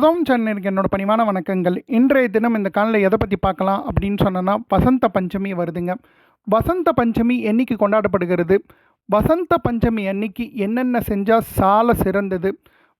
கதவும் சேனலுக்கு என்னோட பணிவான வணக்கங்கள். இன்றைய தினம் இந்த காலில் எதை பற்றி பார்க்கலாம் அப்படின்னு சொன்னோன்னா வசந்த பஞ்சமி வருதுங்க. வசந்த பஞ்சமி என்னைக்கு கொண்டாடப்படுகிறது? வசந்த பஞ்சமி அன்னைக்கு என்னென்ன செஞ்சால் சால சிறந்தது?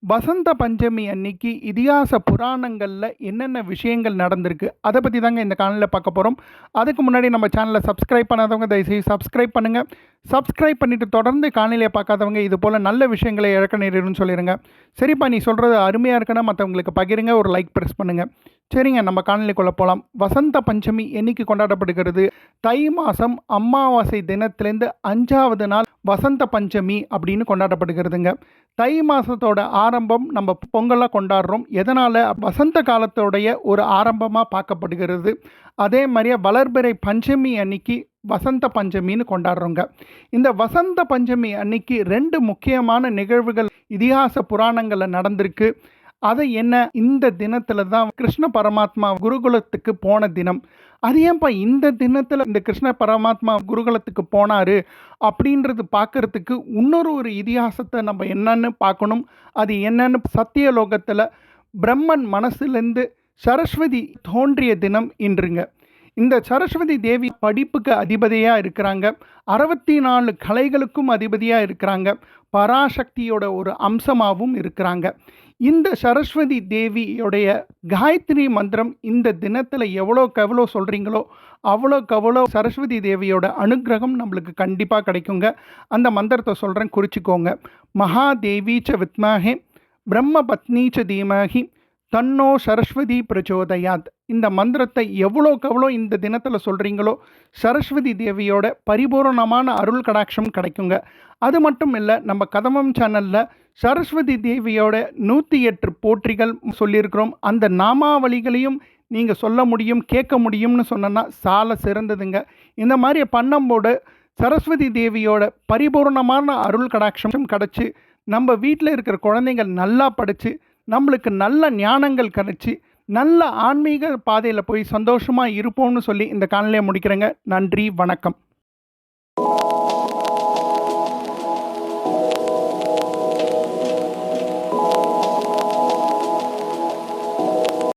வசந்த பஞ்சமி அன்னைக்கு இதிகாச புராணங்களில் என்னென்ன விஷயங்கள் நடந்திருக்கு அதை பற்றி தாங்க இந்த காணொலியில் பார்க்க போகிறோம் அதுக்கு முன்னாடி நம்ம சேனலை சப்ஸ்கிரைப் பண்ணாதவங்க தயவுசெய்து சப்ஸ்கிரைப் பண்ணுங்கள் சப்ஸ்கிரைப் பண்ணிவிட்டு தொடர்ந்து காணொலியை பார்க்காதவங்க இது போல் நல்ல விஷயங்களை இழக்க நேரிடும்னு சொல்லிடுங்க சரிப்பா நீ சொல்கிறது அருமையாக இருக்குன்னா மற்றவங்களுக்கு பகிருங்க ஒரு லைக் ப்ரெஸ் பண்ணுங்கள் சரிங்க நம்ம காணொலிக்குள்ளே போகலாம் வசந்த பஞ்சமி என்னைக்கு கொண்டாடப்படுகிறது? தை மாதம் அமாவாசை தினத்திலேருந்து அஞ்சாவது நாள் வசந்த பஞ்சமி அப்படின்னு கொண்டாடப்படுகிறதுங்க. தை மாதத்தோட ஆரம்பம் நம்ம பொங்கலாக கொண்டாடுறோம். எதனால்? வசந்த காலத்தோடைய ஒரு ஆரம்பமாக பார்க்கப்படுகிறது. அதே மாதிரியே வளர்பிறை பஞ்சமி அன்னைக்கு வசந்த பஞ்சமின்னு கொண்டாடுறோங்க. இந்த வசந்த பஞ்சமி அன்னைக்கு ரெண்டு முக்கியமான நிகழ்வுகள் இதிகாச புராணங்களில் நடந்திருக்கு. அதை என்ன இந்த தினத்தில் தான் கிருஷ்ண பரமாத்மா குருகுலத்துக்கு போன தினம். அது ஏன்பா இந்த தினத்தில் இந்த கிருஷ்ண பரமாத்மா குருகுலத்துக்கு போனார் அப்படின்றது பார்க்கறதுக்கு இன்னொரு ஒரு இதிகாசத்தை நம்ம என்னன்னு பார்க்கணும். அது என்னன்னு சத்தியலோகத்தில் பிரம்மன் மனசுலேருந்து சரஸ்வதி தோன்றிய தினம் இன்றுங்க. இந்த சரஸ்வதி தேவி படிப்புக்கு அதிபதியாக இருக்கிறாங்க. அறுபத்தி நாலு கலைகளுக்கும் அதிபதியாக இருக்கிறாங்க. பராசக்தியோட ஒரு அம்சமாகவும் இருக்கிறாங்க. இந்த சரஸ்வதி தேவியுடைய காயத்ரி மந்திரம் இந்த தினத்தில் எவ்வளோக்கு எவ்வளோ சொல்கிறீங்களோ அவ்வளோக்கு அவ்வளோ சரஸ்வதி தேவியோட அனுகிரகம் நம்மளுக்கு கண்டிப்பாக கிடைக்குங்க. அந்த மந்திரத்தை சொல்கிறேன் குறிச்சிக்கோங்க. மகாதேவி ச பிரம்ம பத்னி ச தன்னோ சரஸ்வதி பிரச்சோதயாத். இந்த மந்திரத்தை எவ்வளோக்கு எவ்வளோ இந்த தினத்தில் சொல்கிறீங்களோ சரஸ்வதி தேவியோட பரிபூரணமான அருள் கடாட்சம் கிடைக்குங்க. அது மட்டும் இல்லை நம்ம கதமம் சேனலில் சரஸ்வதி தேவியோட நூற்றி எட்டு போற்றிகள் சொல்லியிருக்கிறோம். அந்த நாமாவளிகளையும் நீங்கள் சொல்ல முடியும் கேட்க முடியும்னு சொன்னோன்னா சால சிறந்ததுங்க. இந்த மாதிரி பண்ணும்போது சரஸ்வதி தேவியோட பரிபூர்ணமான அருள் கடாட்சம் கிடச்சி நம்ம வீட்டில் இருக்கிற குழந்தைங்கள் நல்லா படித்து நம்மளுக்கு நல்ல ஞானங்கள் கிடைச்சி நல்ல ஆன்மீக பாதையில் போய் சந்தோஷமாக இருப்போம்னு சொல்லி இந்த காணொலியை முடிக்கிறேங்க. நன்றி வணக்கம்.